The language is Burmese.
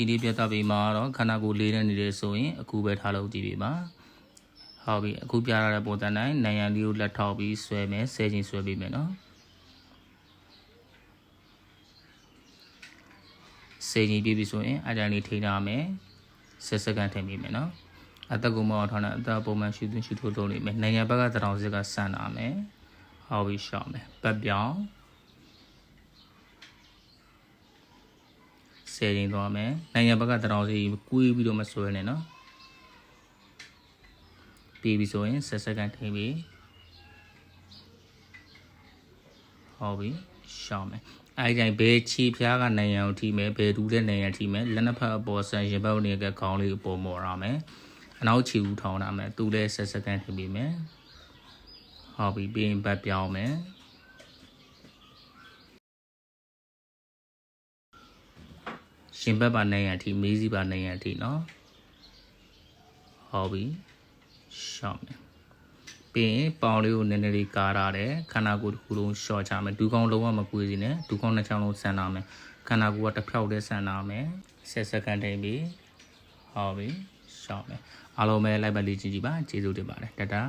ဒီနေ့ပြသပေးမှာတော့ခန္ဓာကိုယ်လေးနဲ့နေတယ်ဆိုရင်အခုပဲထားလို့ကြည့်ပေးပါဟုတ်ပြီအခုပြရတဲ့ပုံစံတိုင်းနိုင်ရန်လေးကိုလက်ထောက်ပြီးဆွဲမယ်ဆဲချင်းဆွဲပေးမယ်နော်ဆဲချင်းပြပြီဆိုရင်အကြံလေးထိန်းထားမယ်ဆက်စက္ကန့်ထည့်ပေးမယ်နော်အသက်ကိုမအောင်ထားတဲ့အသက်ပုံမှန်ရှူသွင်းရှူထိုးလုပ်နေမယ်နိုင်ရန်ဘက်ကတရောင်စစ်ကဆန်လာမယ်ဟောပြီးရှောင်းမယ်ပတ်ပြောင်း ဆယ်ရင်သွားမယ်နိုင်ငံဘက်ကတရောင်စီကွေးပြီးတော့မဆွဲနဲ့နော်ပြီးပြီဆိုရင်ဆက်စက္ကန့်ထိပြီးဟောပြီရှောင်းမယ်အဲ့ဒီတိုင်းဘယ်ချီဖျားကနိုင်ရန်ကိုထိမယ်ဘယ်ဒူးတဲ့နိုင်ရန်ထိမယ်လက်နှစ်ဖက်အပေါ်ဆန်ရင်ဘက်နေကခေါင်းလေးကိုပုံမော်ရမယ်အနောက်ချီဦးထောင်းရမယ်သူလည်းဆက်စက္ကန့်ထိပြီးမယ်ဟောပြီပြီးရင်ဘက်ပြောင်းမယ် ရှင်ဘက်ပါနိုင်ရန်ထိမေးစီပါနိုင်ရန်ထိနော်ဟောပြီရှောင်းမယ်ပြီးရင်ပေါင်လေးကိုနည်းနည်းလေးကာရတယ်ခန္ဓာကိုယ်တစ်ခုလုံးရှော့ချမယ်ဒူးကောင်းလုံးဝမကွေးစီနဲ့ဒူးကောင်းနှစ်ချောင်းလုံးဆန်လာမယ်ခန္ဓာကိုယ်ကတစ်ဖြောက်တည်းဆန်လာမယ်ဆက်စက္ကန့်တိန်ပြီးဟောပြီရှောင်းမယ်အားလုံးပဲလိုက်ပါလေးကြည့်ကြည့်ပါကျေးဇူးတင်ပါတယ်တတား